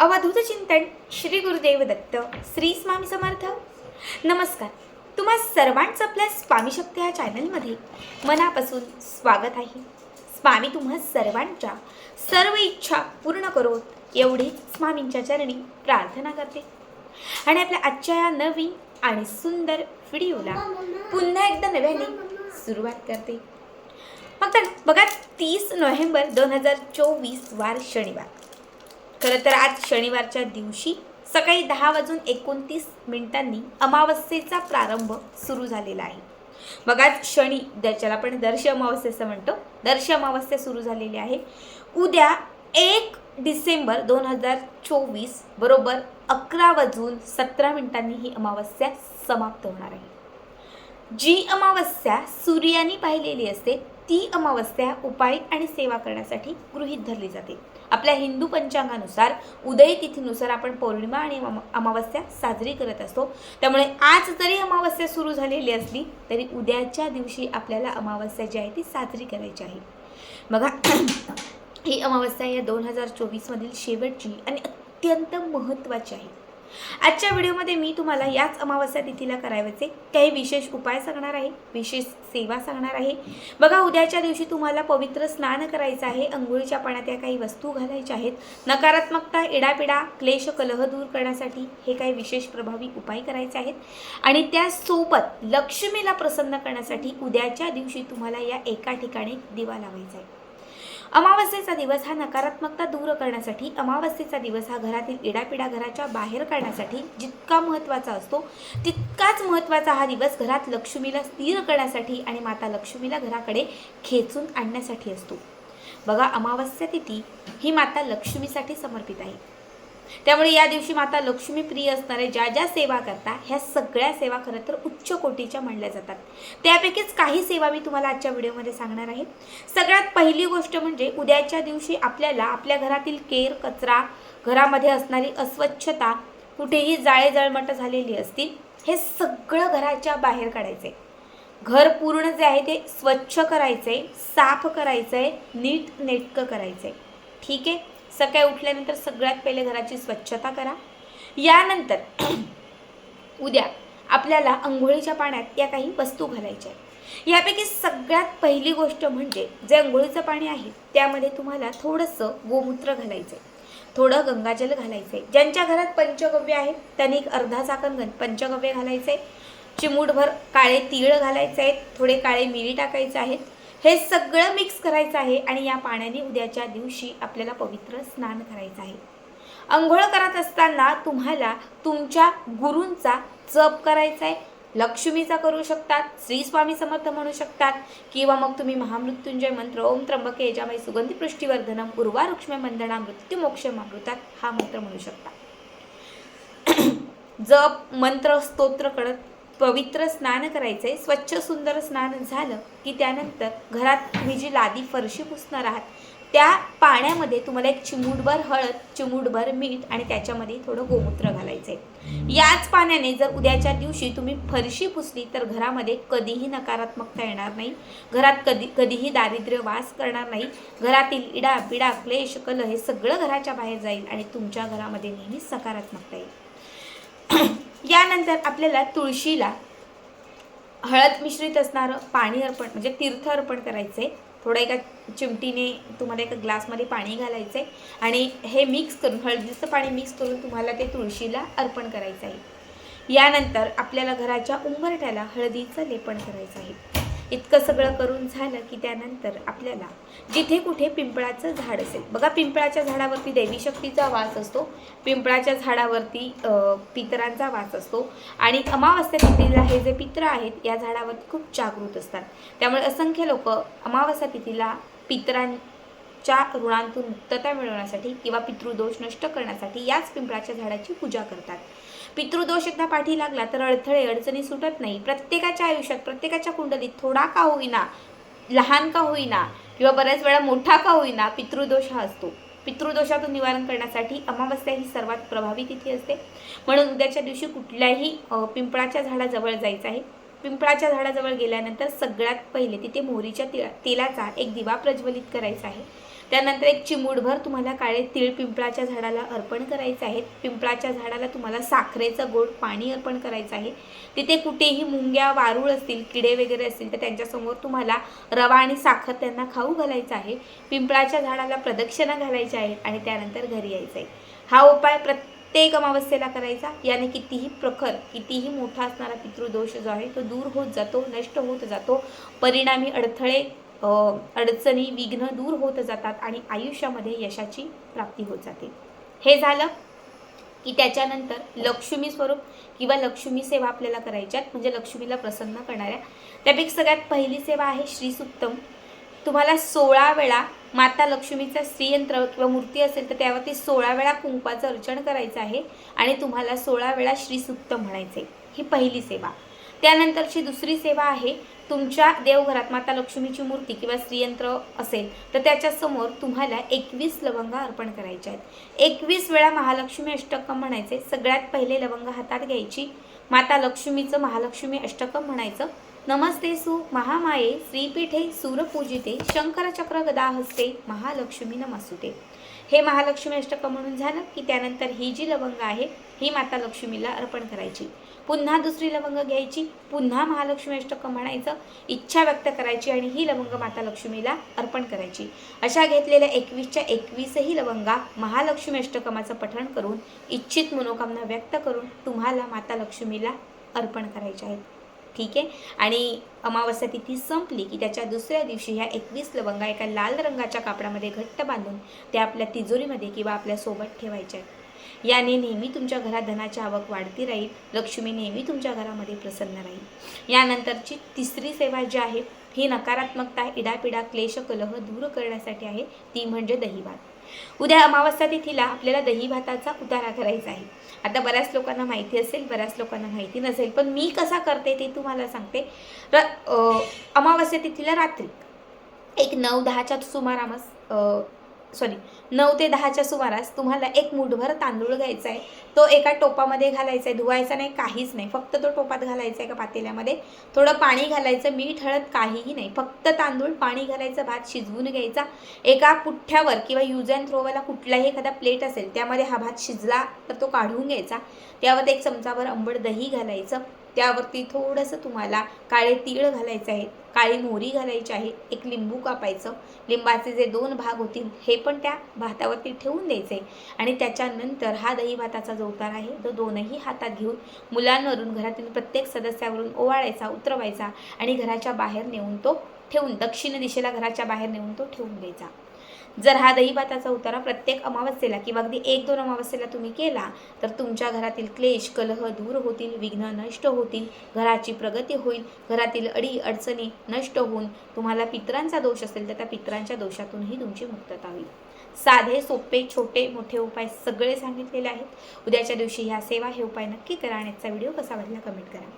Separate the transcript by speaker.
Speaker 1: अवधूत चिंतन श्री गुरुदेव दत्त श्री स्वामी समर्थ. नमस्कार. तुम्हा सर्वांचं आपल्या स्वामी शक्ती या चॅनलमध्ये मनापासून स्वागत आहे. स्वामी तुम्हा सर्वांच्या सर्व इच्छा पूर्ण करो एवढी स्वामींच्या चरणी प्रार्थना करते. आणि आपल्या आजच्या या नवीन आणि सुंदर व्हिडिओला पुन्हा एकदा नव्याने सुरुवात करते. मग तर बघा तीस नोव्हेंबर दोन हजार चोवीस वार शनिवार. खरं तर आज शनिवारच्या दिवशी सकाळी दहा वाजून एकोणतीस मिनिटांनी अमावस्येचा प्रारंभ सुरू झालेला आहे. मग आज शनी ज्याच्याला आपण दर्श अमावस्या असं म्हणतो दर्श अमावस्या सुरू झालेली आहे. उद्या एक डिसेंबर दोन हजार चोवीस बरोबर अकरा वाजून सतरा मिनिटांनी ही अमावस्या समाप्त होणार आहे. जी अमावस्या सूर्याने पाहिलेली असते ती अमावस्या उपाय आणि सेवा करण्यासाठी गृहीत धरली जाते. आपल्या हिंदू पंचांगानुसार उदय तिथीनुसार आपण पौर्णिमा आणि अमा- अमावस्या साजरी करत असतो. त्यामुळे आज जरी अमावस्या सुरू झालेली असली तरी उद्याच्या दिवशी आपल्याला अमावस्या जी आहे ती साजरी करायची आहे. बघा ही अमावस्या या दोन हजार चोवीसमधील शेवटची आणि अत्यंत महत्त्वाची आहे. आजच्या व्हिडिओमध्ये मी तुम्हाला याच अमावस्या तिथीला करावयाचे काही विशेष उपाय सांगणार आहे विशेष सेवा सांगणार आहे. बघा उद्याच्या दिवशी तुम्हाला पवित्र स्नान करायचं आहे अंघोळीच्या पाण्यात या काही वस्तू घालायच्या आहेत. नकारात्मकता इडापिडा क्लेश कलह दूर करण्यासाठी हे काही विशेष प्रभावी उपाय करायचे आहेत. आणि त्यासोबत लक्ष्मीला प्रसन्न करण्यासाठी उद्याच्या दिवशी तुम्हाला या एका ठिकाणी दिवा लावायचा आहे. अमावस्येचा दिवस हा नकारात्मकता दूर करण्यासाठी अमावस्येचा दिवस हा घरातील इडापिडा घराच्या बाहेर काढण्यासाठी जितका महत्त्वाचा असतो तितकाच महत्त्वाचा हा दिवस घरात लक्ष्मीला स्थिर करण्यासाठी आणि माता लक्ष्मीला घराकडे खेचून आणण्यासाठी असतो. बघा अमावस्या तिथी ही माता लक्ष्मीसाठी समर्पित आहे. त्यामुळे या दिवशी माता लक्ष्मी प्रिय असणारे ज्या ज्या सेवा करता ह्या सगळ्या सेवा खरं तर उच्च कोटीच्या म्हणल्या जातात. त्यापैकीच काही सेवा मी तुम्हाला आजच्या व्हिडिओमध्ये सांगणार आहे. सगळ्यात पहिली गोष्ट म्हणजे उद्याच्या दिवशी आपल्याला आपल्या घरातील केर कचरा घरामध्ये असणारी अस्वच्छता कुठेही जाळे जळमट झालेली असतील हे सगळं घराच्या बाहेर काढायचे घर पूर्ण जे आहे ते स्वच्छ करायचे साफ करायचंय नीट नेटकं करायचंय. ठीक आहे? सकाळी उठल्यानंतर सगळ्यात पहिले घराची स्वच्छता करा. यानंतर उद्या आपल्याला अंघोळीच्या पाण्यात या काही वस्तू घालायच्या आहेत. यापैकी सगळ्यात पहिली गोष्ट म्हणजे जे अंघोळीचं पाणी आहे त्यामध्ये तुम्हाला थोडंसं गोमूत्र घालायचं आहे थोडं गंगाजल घालायचं आहे ज्यांच्या घरात पंचगव्य आहे त्यांनी एक अर्धा चाकण पंचगव्य घालायचं आहे चिमूटभर काळे तीळ घालायचे आहेत थोडे काळे मिरी टाकायचे आहेत. हे सगळं मिक्स करायचं आहे आणि या पाण्याने उद्याच्या दिवशी आपल्याला पवित्र स्नान करायचं आहे. अंघोळ करत असताना तुम्हाला तुमच्या गुरूंचा जप करायचा आहे. लक्ष्मीचा करू शकतात श्री स्वामी समर्थ म्हणू शकतात किंवा मग तुम्ही महामृत्युंजय मंत्र ओम त्र्यंबके यजामय सुगंधी पृष्टीवर्धनम उर्वा रुक्ष्म मंदना मृत्यू मोक्ष मामृतात हा मंत्र म्हणू शकता. जप मंत्र स्तोत्र करत पवित्र स्नान करायचं आहे स्वच्छ सुंदर स्नान झालं की त्यानंतर घरात तुम्ही जी लादी फरशी पुसणार आहात त्या पाण्यामध्ये तुम्हाला एक चिमूटभर हळद चिमूटभर मीठ आणि त्याच्यामध्ये थोडं गोमूत्र घालायचं आहे याच पाण्याने जर उद्याच्या दिवशी तुम्ही फरशी पुसली तर घरामध्ये कधीही नकारात्मकता येणार नाही. घरात कधी कधीही दारिद्र्य वास करणार नाही. घरातील इडा पिडा क्लेश कल हे सगळं घराच्या बाहेर जाईल आणि तुमच्या घरामध्ये नेहमी सकारात्मकता येईल. यानंतर आपल्याला तुळशीला हळद मिश्रित असणारं पाणी अर्पण म्हणजे तीर्थ अर्पण करायचं आहे थोडं एका चिमटीने तुम्हाला एका ग्लासमध्ये पाणी घालायचं आहे आणि हे मिक्स करून हळदीचं पाणी मिक्स करून तुम्हाला ते तुळशीला अर्पण करायचं आहे यानंतर आपल्याला घराच्या उंबरठ्याला हळदीचं लेपन करायचं आहे इतकं सगळं करून झालं की त्यानंतर आपल्याला जिथे कुठे पिंपळाचं झाड असेल. बघा पिंपळाच्या झाडावरती देवी शक्तीचा वास असतो. पिंपळाच्या झाडावरती पितरांचा वास असतो. आणि अमावस्या तिथीला हे जे पित्र आहेत या झाडावरती खूप जागृत असतात. त्यामुळे असंख्य लोक अमावस्या तिथीला पितरां च्या ऋणांतून मुक्तता मिळवण्यासाठी किंवा पितृदोष नष्ट करण्यासाठी याच पिंपळाच्या झाडाची पूजा करतात. पितृदोष एकदा पाठी लागला तर अडथळे अडचणी सुटत नाही. प्रत्येकाच्या आयुष्यात प्रत्येकाच्या कुंडलीत थोडा का होईना लहान का होईना किंवा बऱ्याच वेळा मोठा का होईना पितृदोष हा असतो. पितृदोषातून निवारण करण्यासाठी अमावस्या ही सर्वात प्रभावी तिथी असते. म्हणून उद्याच्या दिवशी कुठल्याही पिंपळाच्या झाडाजवळ जायचं आहे. पिंपळाच्या झाडाजवळ गेल्यानंतर सगळ्यात पहिले तिथे मोहरीच्या तिळा तेलाचा एक दिवा प्रज्वलित करायचा आहे. त्यानंतर एक चिमूटभर तुम्हाला काळे तीळ पिंपळाच्या झाडाला अर्पण करायचे आहेत. पिंपळाच्या झाडाला तुम्हाला साखरेचं गोड पाणी अर्पण करायचं आहे. तिथे कुठेही मुंग्या वारूळ असतील किडे वगैरे असतील तर त्यांच्यासमोर तुम्हाला रवा आणि साखर त्यांना खाऊ घालायचं आहे. पिंपळाच्या झाडाला प्रदक्षिणा घालायच्या आहेत आणि त्यानंतर घरी यायचं आहे. हा उपाय प्रत्येक ते एक अमावस्येला करायचा. याने कितीही प्रखर कितीही मोठा असणारा पितृदोष जो आहे तो दूर होत जातो नष्ट होत जातो. परिणामी अडथळे अडचणी विघ्न दूर होत जातात आणि आयुष्यामध्ये यशाची प्राप्ती होत जाते. हे झालं की त्याच्यानंतर लक्ष्मी स्वरूप किंवा लक्ष्मी सेवा आपल्याला करायच्यात म्हणजे लक्ष्मीला प्रसन्न करणाऱ्या. त्यापैकी सगळ्यात पहिली सेवा आहे श्रीसुक्तम तुम्हाला सोळा वेळा माता लक्ष्मीचा स्त्रीयंत्र किंवा मूर्ती असेल तर त्यावरती सोळा वेळा कुंकवाचं अर्चन करायचं आहे आणि तुम्हाला सोळा वेळा श्रीसुक्तम म्हणायचे ही पहिली सेवा. त्यानंतरची दुसरी सेवा आहे तुमच्या देवघरात माता लक्ष्मीची मूर्ती किंवा स्त्रीयंत्र असेल तर त्याच्यासमोर तुम्हाला एकवीस लवंगा अर्पण करायचे आहेत. एकवीस वेळा महालक्ष्मी अष्टकम म्हणायचे. सगळ्यात पहिले लवंग हातात घ्यायची. माता लक्ष्मीचं महालक्ष्मी अष्टकम म्हणायचं. नमस्ते सु महामाये श्रीपीठे सूरपूजिते शंकरचक्र गदाहस्ते महालक्ष्मी नमस्तुते हे महालक्ष्मी अष्टकम म्हणून झालं की त्यानंतर ही जी लवंग आहे ही माता लक्ष्मीला अर्पण करायची. पुन्हा दुसरी लवंग घ्यायची पुन्हा महालक्ष्मी अष्टक म्हणायचं इच्छा व्यक्त करायची आणि ही लवंग माता लक्ष्मीला अर्पण करायची. अशा घेतलेल्या एकवीसच्या एकवीसही लवंगा महालक्ष्मी अष्टकमाचं पठण करून इच्छित मनोकामना व्यक्त करून तुम्हाला माता लक्ष्मीला अर्पण करायच्या आहेत. ठीक आहे? आणि अमावस्या तिथी संपली की त्याच्या दुसऱ्या दिवशी ह्या एकवीस लवंगा एका लाल रंगाच्या कापडामध्ये घट्ट बांधून त्या आपल्या तिजोरीमध्ये किंवा आपल्यासोबत ठेवायच्या. आहेत याने नेहमी तुमच्या घरात धनाची आवक वाढती राहील. लक्ष्मी नेहमी तुमच्या घरामध्ये प्रसन्न राहील. यानंतरची तिसरी सेवा जी आहे ही नकारात्मकता इडापिडा क्लेश कलह दूर करण्यासाठी आहे. ती म्हणजे दहीभात. उद्या अमावस्या तिथीला आपल्याला दही भाताचा उतारा करायचा आहे. आता बऱ्याच लोकांना माहिती असेल बऱ्याच लोकांना माहिती नसेल पण मी कसा करते ते तुम्हाला सांगते. र अमावस्या तिथीला रात्री एक नऊ दहाच्या सुमारामस सॉरी नऊ ते दहाच्या सुमारास तुम्हाला एक मुठभर तांदूळ घ्यायचा आहे तो एका टोपामध्ये घालायचा आहे धुवायचा नाही काहीच नाही. फक्त तो टोपात घालायचा आहे का पातेल्यामध्ये. थोडं पाणी घालायचं मीठ हळद काहीही नाही. फक्त तांदूळ पाणी घालायचं भात शिजवून घ्यायचा. एका पुठ्ठ्यावर किंवा यूज अँड थ्रोवाला कुठलाही एखादा प्लेट असेल त्यामध्ये हा भात शिजला तर तो काढून घ्यायचा. त्यावर एक चमचाभर आंबट दही घालायचं. त्यावरती थोडंसं तुम्हाला काळे तीळ घालायचे आहेत काळी मोहरी घालायची आहे एक लिंबू कापायचं. लिंबाचे जे दोन भाग होतील हे पण त्या भातावरती ठेवून द्यायचे. आणि त्याच्यानंतर हा दही भाताचा जो उतार आहे तो दोनही हातात घेऊन मुलांवरून घरातील प्रत्येक सदस्यावरून ओवाळायचा उतरवायचा आणि घराच्या बाहेर नेऊन तो ठेवून दक्षिण दिशेला घराच्या बाहेर नेऊन तो ठेवून द्यायचा. जर हा दही भाताचा उतारा प्रत्येक अमावस्येला किंवा अगदी एक दोन अमावस्येला तुम्ही केला तर तुमच्या घरातील क्लेश कलह दूर होतील विघ्न नष्ट होतील घराची प्रगती होईल घरातील अडी अडचणी नष्ट होऊन तुम्हाला पितरांचा दोष असेल तर त्या पितरांच्या दोषातूनही तुमची मुक्तता होईल. साधे सोपे छोटे मोठे उपाय सगळे सांगितलेले आहेत. उद्याच्या दिवशी ह्या सेवा हे उपाय नक्की करा आणि याचा व्हिडिओ कसा वाटला कमेंट करा.